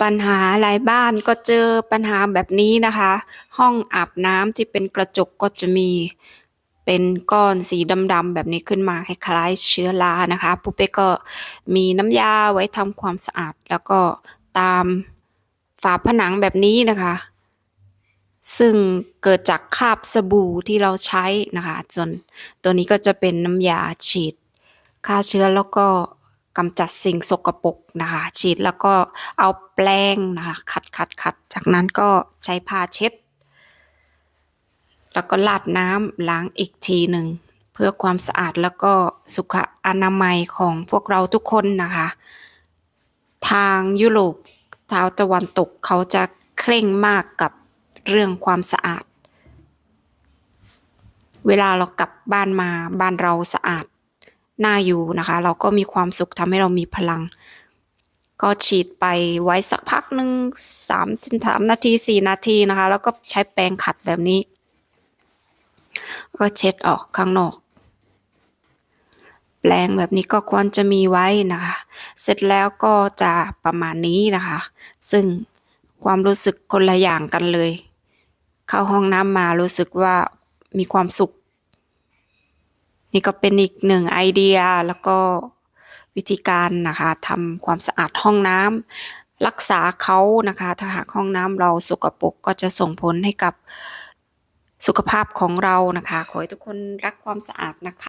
ปัญหาหลายบ้านก็เจอปัญหาแบบนี้นะคะ ห้องอาบน้ำที่เป็นกระจกก็จะมีเป็นก้อนสีดำๆแบบนี้ขึ้นมาคล้ายๆเชื้อรานะคะปุ๊เป้ก็มีน้ำยาไว้ทำความสะอาด แล้วก็ตามฝาผนังแบบนี้นะคะ ซึ่งเกิดจากคราบสบู่ที่เราใช้นะคะส่วนตัวนี้ก็จะเป็นน้ำยาฉีดฆ่าเชื้อแล้วก็ กำจัดสิ่งสกปรกนะคะ ฉีดแล้วก็เอาแปรงนะคะขัดขัดขัดจากนั้นก็ใช้ผ้าเช็ด แล้วก็ลาดน้ำล้างอีกทีหนึ่งเพื่อความสะอาดแล้วก็สุขอนามัยของพวกเราทุกคนนะคะ ทางยุโรปทางตะวันตกเขาจะเคร่งมากกับเรื่องความสะอาด เวลาเรากลับบ้านมาบ้านเราสะอาด น่าอยู่นะคะ เราก็มีความสุขทำให้เรามีพลัง ก็ฉีดไปไว้สักพักหนึ่งสามถึงสามนาทีสี่นาทีนะคะ แล้วก็ใช้แปรงขัดแบบนี้ ก็เช็ดออกข้างนอก แปรงแบบนี้ก็ควรจะมีไว้นะคะ เสร็จแล้วก็จะประมาณนี้นะคะ ซึ่งความรู้สึกคนละอย่างกันเลย เข้าห้องน้ำมารู้สึกว่ามีความสุข นี่ก็เป็นอีกหนึ่งไอเดียแล้วก็วิธีการนะคะทำความสะอาดห้องน้ำรักษาเขานะคะ ถ้าหากห้องน้ำเราสกปรกก็จะส่งผลให้กับสุขภาพของเรานะคะ ขอให้ทุกคนรักความสะอาดนะคะ